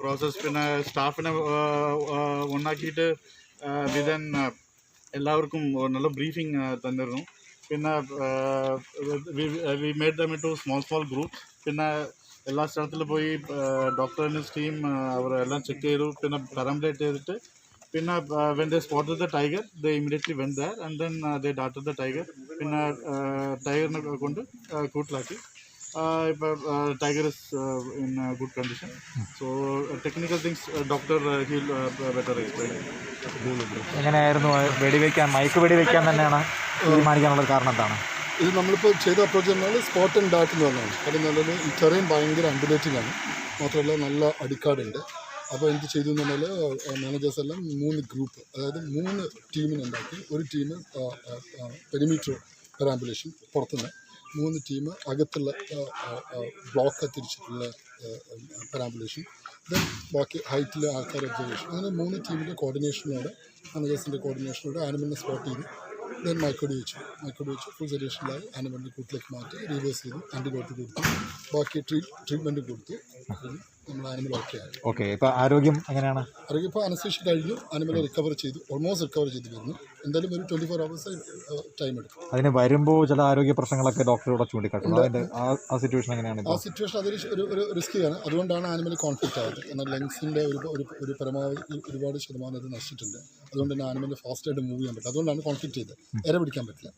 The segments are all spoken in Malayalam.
പ്രോസസ് പിന്നെ സ്റ്റാഫിനെ ഒന്നാക്കിയിട്ട് വിതൻ എല്ലാവർക്കും നല്ല ബ്രീഫിംഗ് തന്നിരുന്നു. പിന്നെ we made them to small small group പിന്നെ എല്ലാ സ്ഥലത്തിലും പോയി ഡോക്ടറിന്റെ ടീം അവർ എല്ലാം ചെക്ക് ചെയ്തു. പിന്നെ പെറംപ്ലേറ്റ് ചെയ്തിട്ട് പിന്നെ when they spot the tiger the immediately when there and then they darted the tiger പിന്നെ ടൈഗറിനെ കൊണ്ട് കൂട്ടിലാക്കി. ഇപ്പോൾ tiger is in good condition so technical things doctor heal better എങ്ങനെയായിരുന്നു വെടിവെക്കാൻ മയക്ക് വെടിവെക്കാൻ തന്നെയാണ് തീരുമാനിക്കാനുള്ള കാരണം എന്താണ്? ഇത് നമ്മളിപ്പോൾ ചെയ്ത അപ്രോച്ച് പറഞ്ഞാൽ സ്പോട്ട് ആൻഡ് ഡാർട്ട് എന്ന് പറഞ്ഞാണ്. കാര്യം നല്ലത് ഈ ടെറൈൻ ഭയങ്കര അണ്ടുലേറ്റിംഗ് ആണ്. മാത്രമല്ല നല്ല അടിക്കാടുണ്ട്. അപ്പോൾ എന്ത് ചെയ്തു എന്ന് പറഞ്ഞാൽ മാനേജേഴ്സ് എല്ലാം മൂന്ന് ഗ്രൂപ്പ് അതായത് മൂന്ന് ടീമിനുണ്ടാക്കി ഒരു ടീം പെരിമീറ്റർ പെരാമ്പുലേഷൻ പുറത്തുനിന്ന്. മൂന്ന് ടീം അകത്തുള്ള ബ്ലോക്ക് തിരിച്ചിട്ടുള്ള പരാമ്പലേഷൻ ദെൻ ബാക്കി ഹൈറ്റിലെ ആൾക്കാർ ഒബ്സർവേഷൻ അങ്ങനെ മൂന്ന് ടീമിന്റെ കോർഡിനേഷനോടെ മാനേജേഴ്സിന്റെ കോർഡിനേഷനോടെ ആനിമലിനെ സ്പോട്ട് ചെയ്തു. ദെൻ മൈക്കോടി വെച്ചു മൈക്കോടി വെച്ച് ഫുൾ സൊല്യൂഷനിലായി ആനിമലിന്റെ കൂട്ടിലേക്ക് മാറ്റി റീവേഴ്സ് ചെയ്തു ആന്റിബയോട്ടിക് കൊടുത്തു. ബാക്കി ട്രീറ്റ് ട്രീറ്റ്മെന്റ് കൊടുത്തു. നമ്മൾ ആനിമൽ ഓക്കെ ആയി. ഓക്കെ ഇപ്പോൾ ആരോഗ്യം എങ്ങനെയാണ്? ആരോഗ്യം ഇപ്പോൾ അനസ്തേഷ്യ കഴിഞ്ഞു. ആനിമൽ റിക്കവർ ചെയ്തു. ഓൾമോസ്റ്റ് റിക്കവർ ചെയ്ത് വരുന്നു എന്തായാലും ഒരു ട്വന്റി ഫോർ അവേഴ്സ് ടൈം എടുക്കും. അതിന് വരുമ്പോൾ ചില ആരോഗ്യ പ്രശ്നങ്ങളൊക്കെ ഡോക്ടറോട് ചൂണ്ടിക്കാട്ടുണ്ട് അതിന്റെ ആ സിറ്റുവേഷൻ എങ്ങനെയാണ് ആ സിറ്റുവേഷൻ അതിൽ ഒരു ഒരു റിസ്ക്കിയാണ് അതുകൊണ്ടാണ് ആനിമൽ കോൺഫ്ലിക്റ്റ് ആയത് എന്നാൽ ലങ്സിന്റെ ഒരു ഒരു ഒരു പരമാവധി ഒരുപാട് ശതമാനം ഇത് നശിച്ചിട്ടുണ്ട്. അതുകൊണ്ട് തന്നെ ആനിമൽ ഫാസ്റ്റായിട്ട് മൂവ് ചെയ്യാൻ പറ്റില്ല. അതുകൊണ്ടാണ് കോൺഫ്ലിക്റ്റ് ചെയ്തത്. ഇര പിടിക്കാൻ പറ്റില്ല.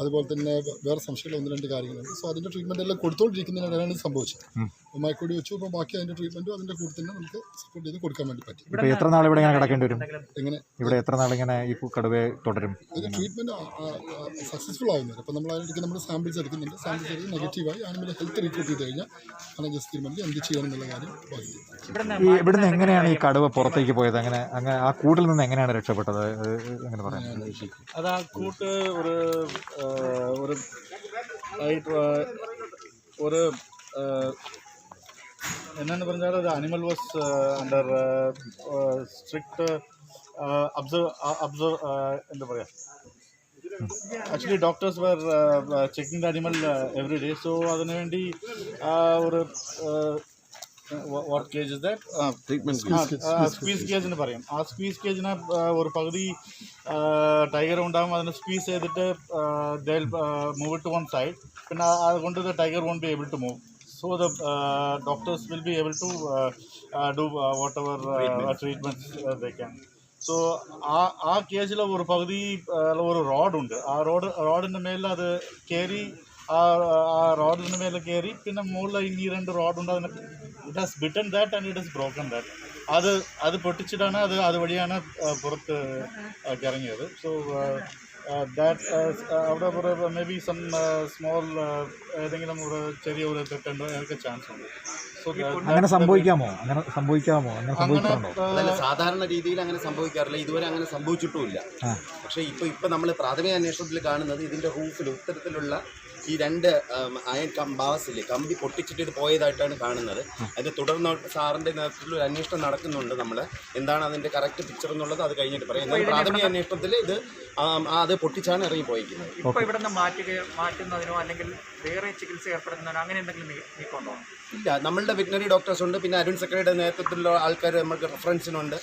അതുപോലെ തന്നെ വേറെ സംശയമുള്ള ഒന്ന് രണ്ട് കാര്യങ്ങളുണ്ട്. സോ അതിന്റെ ട്രീറ്റ്മെന്റ് എല്ലാം കൊടുത്തുകൊണ്ടിരിക്കുന്നതിനാണ് സംഭവിച്ചത്. മയക്കോടി വെച്ചു. അപ്പോൾ ബാക്കി അതിന്റെ ട്രീറ്റ്മെന്റും അതിന്റെ കൂടെ തന്നെ നമുക്ക് സപ്പോർട്ട് ചെയ്ത് കൊടുക്കാൻ വേണ്ടി പറ്റും. ഇപ്പോൾ എത്ര നാൾ ഇവിടെ ഇങ്ങനെ കിടക്കേണ്ടി വരും? എങ്ങനെ? ഇവിടെ എത്ര നാൾ ഇങ്ങനെ ഈ കടുവയെ തുടരും? ഇത് ട്രീറ്റ്മെന്റ് സക്സസ്ഫുൾ ആവുന്നത് അപ്പോൾ നമ്മൾ അതിനിടയ്ക്ക് നമ്മൾ സാമ്പിൾസ് എടുക്കുന്നുണ്ട്. സാമ്പിൾസ് എടുത്ത് നെഗറ്റീവായി ആനിമൽ ഹെൽത്ത് റിപ്പോർട്ട് ചെയ്ത് കഴിഞ്ഞാൽ അങ്ങനെ ജസ്റ്റ് തീരുമാനിച്ച് എന്ത് ചെയ്യണം എന്നുള്ള കാര്യം ഈ ഇവിടുന്ന് എങ്ങനെയാണ് ഈ കടുവ പുറത്തേക്ക് പോയത്? അങ്ങനെ അങ്ങനെ ആ കൂട്ടിൽ നിന്ന് എങ്ങനെയാണ് രക്ഷപ്പെട്ടത്? അത് എങ്ങനെ പറയാം. അത് ആ കൂട്ട് ഒരു ഒരു ഒരു എന്നാന്ന് പറഞ്ഞാൽ the animal was under strict observe observe എന്താ പറയുക actually doctors were checking the animal every day so അതിനുവേണ്ടി ഒരു വാട്ട് കേജ് സ്ക്വീസ് കേജ് എന്ന് പറയും. ആ സ്ക്വീസ് കേജിനെ ഒരു പകുതി ടൈഗർ ഉണ്ടാകും അതിനെ സ്ക്വീസ് ചെയ്തിട്ട് മൂവ് ടു വൺ സൈഡ് പിന്നെ അതുകൊണ്ട് tiger won't be able to move so the doctors will be able to do whatever treatments they can. So ആ ആ കേജിൽ ഒരു പകുതി ഒരു റോഡുണ്ട് ആ റോഡ് റോഡിന്റെ മേലിൽ അത് കയറി ആ ആ റോഡിന് മേലെ കയറി പിന്നെ മുകളിൽ ഇനി രണ്ട് റോഡുണ്ട് അതിന് it has bitten that and it has broken that അത് അത് പൊട്ടിച്ചിട്ടാണ് അത് അതുവഴിയാണ് പുറത്ത് ഇറങ്ങിയത് സോ ദാറ്റ് അവിടെ ഒരു മേ ബി സം സ്മോൾ ഏതെങ്കിലും ഒരു ചെറിയ ഒരു തെറ്റുണ്ടോ? അതൊക്കെ ചാൻസ് ഉണ്ട്. സോ അങ്ങനെ സംഭവിക്കാമോ? അങ്ങനെ സംഭവിക്കാമോ? അങ്ങനെ അതല്ല സാധാരണ രീതിയിൽ അങ്ങനെ സംഭവിക്കാറില്ല. ഇതുവരെ അങ്ങനെ സംഭവിച്ചിട്ടുമില്ല. പക്ഷേ ഇപ്പോൾ ഇപ്പോൾ നമ്മൾ പ്രാഥമിക അന്വേഷണത്തിൽ കാണുന്നത് ഇതിന്റെ റൂഫിൽ ഇത്തരത്തിലുള്ള ഈ രണ്ട് അയൻ അയൺ കമ്പാസില്ലേ കമ്പി പൊട്ടിച്ചിട്ട് ഇത് പോയതായിട്ടാണ് കാണുന്നത്. അതിന്റെ തുടർന്ന് സാറിന്റെ നേതൃത്വത്തിൽ ഒരു അന്വേഷണം നടക്കുന്നുണ്ട് നമ്മൾ എന്താണ് അതിന്റെ കറക്റ്റ് പിക്ചർ എന്നുള്ളത് അത് കഴിഞ്ഞിട്ട് പറയാം. പ്രാഥമിക അന്വേഷണത്തിൽ ഇത് അത് പൊട്ടിച്ചാണ് ഇറങ്ങി പോയിരിക്കുന്നത് ഇപ്പൊ ഇവിടെ നിന്ന് മാറ്റുക മാറ്റുന്നതിനോ അല്ലെങ്കിൽ വേറെ ചികിത്സ ഏർപ്പെടുത്തുന്നതിനോ അങ്ങനെ എന്തെങ്കിലും നീക്കമുണ്ടോ? ഇല്ല. നമ്മളുടെ വെറ്റിനറി ഡോക്ടേഴ്സ് ഉണ്ട്. പിന്നെ അരുൺ സെക്രട്ടറിയുടെ നേതൃത്വത്തിലുള്ള ആൾക്കാർ നമുക്ക് റെഫറൻസിനുണ്ട്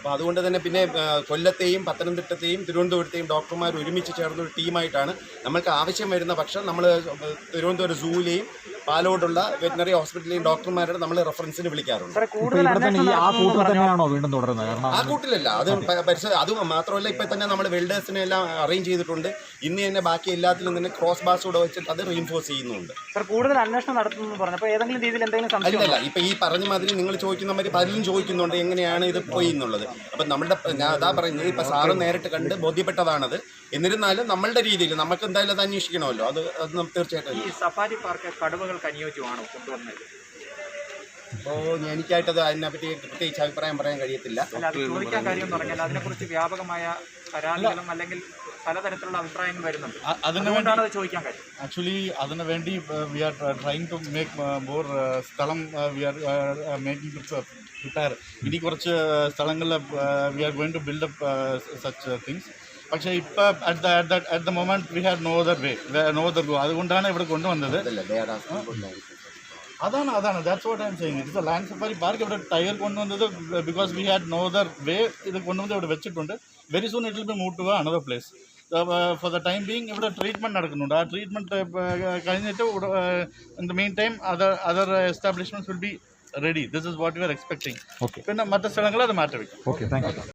അപ്പോൾ അതുകൊണ്ട് തന്നെ പിന്നെ കൊല്ലത്തെയും പത്തനംതിട്ടത്തെയും തിരുവനന്തപുരത്തെയും ഡോക്ടർമാർ ഒരുമിച്ച് ചേർന്ന ഒരു ടീമായിട്ടാണ് നമ്മൾക്ക് ആവശ്യം വരുന്ന പക്ഷം നമ്മൾ തിരുവനന്തപുരം സൂവിലെയും പാലോടുള്ള വെറ്റിനറി ഹോസ്പിറ്റലിലെയും ഡോക്ടർമാരുടെ നമ്മൾ റെഫറൻസിന് വിളിക്കാറുണ്ട്. ആ കൂട്ടിലല്ല അത് പരിശോധന പരിസര അത് മാത്രമല്ല ഇപ്പം തന്നെ നമ്മൾ വെൽഡേഴ്സിനെ എല്ലാം അറേഞ്ച് ചെയ്തിട്ടുണ്ട്. ഇന്ന് തന്നെ ബാക്കി എല്ലാത്തിലും തന്നെ ക്രോസ് ബാസ് കൂടെ വെച്ചിട്ട് അത് റീൻഫോഴ്സ് ചെയ്യുന്നുണ്ട്. സാർ കൂടുതൽ അന്വേഷണം നടത്തുന്നു പറഞ്ഞപ്പോൾ ഏതെങ്കിലും രീതിയിൽ എന്തെങ്കിലും അല്ലല്ല ഇപ്പൊ ഈ പറഞ്ഞ മാതിരി നിങ്ങൾ ചോദിക്കുന്ന മാതിരി പലരും ചോദിക്കുന്നുണ്ട് എങ്ങനെയാണ് ഇത് പോയി എന്നുള്ളത്. അപ്പൊ നമ്മളുടെ ഞാൻ അതാ പറയുന്നത് ഇപ്പം സാറ് നേരിട്ട് കണ്ട് ബോധ്യപ്പെട്ടതാണത്. എന്നിരുന്നാലും നമ്മളുടെ രീതിയിൽ നമുക്ക് എന്തായാലും അത് അന്വേഷിക്കണമല്ലോ. അത് അത് നമുക്ക് തീർച്ചയായിട്ടും ഈ സഫാരി പാർക്ക് കടുവകൾക്ക് അനുയോജ്യമാണോ കൊണ്ടുവന്നത്? അപ്പോൾ എനിക്കായിട്ടത് അതിനെപ്പറ്റി പ്രത്യേകിച്ച് അഭിപ്രായം പറയാൻ കഴിയത്തില്ല. അല്ല അത് ചോദിക്കാൻ കാര്യം എന്ന് പറഞ്ഞാൽ അതിനെക്കുറിച്ച് വ്യാപകമായ പരാതികളും അല്ലെങ്കിൽ പലതരത്തിലുള്ള അഭിപ്രായങ്ങൾ വരുന്നുണ്ട്. അതിന് വേണ്ടി അതുകൊണ്ടാണ് അത് ചോദിക്കാൻ കാര്യം. ആക്ച്വലി അതിന് വേണ്ടി we are trying to make more സ്ഥലം വി ആർ മേക്കിംഗ് പ്രിപ്പയർ ഇനി കുറച്ച് സ്ഥലങ്ങളിൽ we are going to build up such things പക്ഷേ ഇപ്പോൾ at the at the at the moment we have no other way no other go അതുകൊണ്ടാണ് ഇവിടെ കൊണ്ടുവന്നത്. അതല്ല they are asking for clarification. അതാണ് അതാണ്. That's what I'm saying it's a land safari park ഇവിടെ ടയർ കൊണ്ടുവന്നത് because we had no other way ഇത് കൊണ്ടുവന്ന് ഇവിടെ വെച്ചിട്ടുണ്ട്. Very soon it will be move to another place for the time being ഇവിടെ ട്രീറ്റ്മെന്റ് നടക്കുന്നുണ്ട്. ആ ട്രീറ്റ്മെന്റ് കഴിഞ്ഞിട്ട് in the main time other other establishments will be ready this is what you are expecting okay പിന്നെ മറ്റു സ്ഥലങ്ങൾ അത് മാറ്റി വയ്ക്കും ഓക്കെ താങ്ക് യു